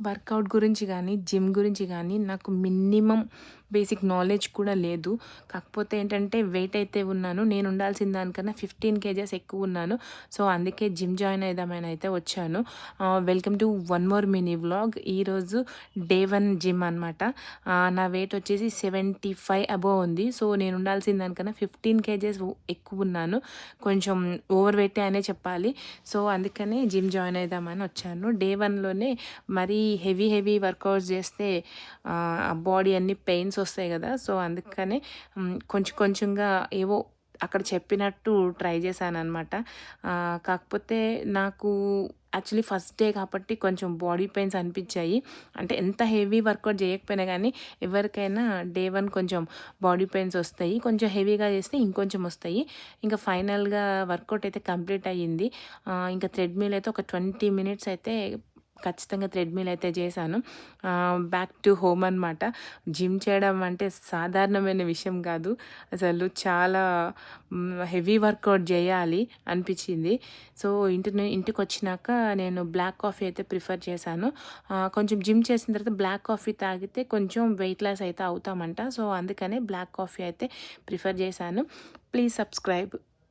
Work out గురించి కానీ gym గురించి కానీ నాకు మినిమం బేసిక్ నాలెడ్జ్ కూడా లేదు. కాకపోతే ఏంటంటే వెయిట్ అయితే ఉన్నాను. నేను ఉండాల్సిన దానికన్నా ఫిఫ్టీన్ కేజెస్ ఎక్కువ ఉన్నాను. సో అందుకే జిమ్ జాయిన్ అయిదామని అయితే వచ్చాను. Welcome to one more mini vlog. ఈరోజు డే వన్ జిమ్ అనమాట నా వెయిట్ వచ్చేసి సెవెంటీ ఫైవ్ అబోవ్ ఉంది. సో నేను ఉండాల్సిన దానికన్నా ఫిఫ్టీన్ కేజెస్ ఎక్కువ ఉన్నాను. కొంచెం ఓవర్ వెయిట్ అనే చెప్పాలి. సో అందుకనే జిమ్ జాయిన్ అయిదామని వచ్చాను. డే వన్లోనే మరీ హెవీ హెవీ వర్కౌట్స్ చేస్తే బాడీ అన్ని పెయిన్స్ వస్తాయి కదా. సో అందుకనే కొంచెం కొంచెంగా ఏవో అక్కడ చెప్పినట్టు ట్రై చేశాను అనమాట కాకపోతే నాకు యాక్చువల్లీ ఫస్ట్ డే కాబట్టి కొంచెం బాడీ పెయిన్స్ అనిపించాయి. అంటే ఎంత హెవీ వర్కౌట్ చేయకపోయినా కానీ ఎవరికైనా డే వన్ కొంచెం బాడీ పెయిన్స్ వస్తాయి. కొంచెం హెవీగా చేస్తే ఇంకొంచెం వస్తాయి. ఇంకా ఫైనల్గా వర్కౌట్ అయితే కంప్లీట్ అయ్యింది. ఇంకా థ్రెడ్మిల్ అయితే ఒక ట్వంటీ మినిట్స్ అయితే ఖచ్చితంగా థ్రెడ్మిల్ అయితే చేశాను. బ్యాక్ టు హోమ్ అనమాట జిమ్ చేయడం అంటే సాధారణమైన విషయం కాదు. అసలు చాలా హెవీ వర్కౌట్ చేయాలి అనిపించింది. సో ఇంటి ఇంటికి వచ్చినాక నేను బ్లాక్ కాఫీ అయితే ప్రిఫర్ చేశాను. కొంచెం జిమ్ చేసిన తర్వాత బ్లాక్ కాఫీ తాగితే కొంచెం వెయిట్ లాస్ అయితే అవుతామంట. సో అందుకనే బ్లాక్ కాఫీ అయితే ప్రిఫర్ చేశాను. Please subscribe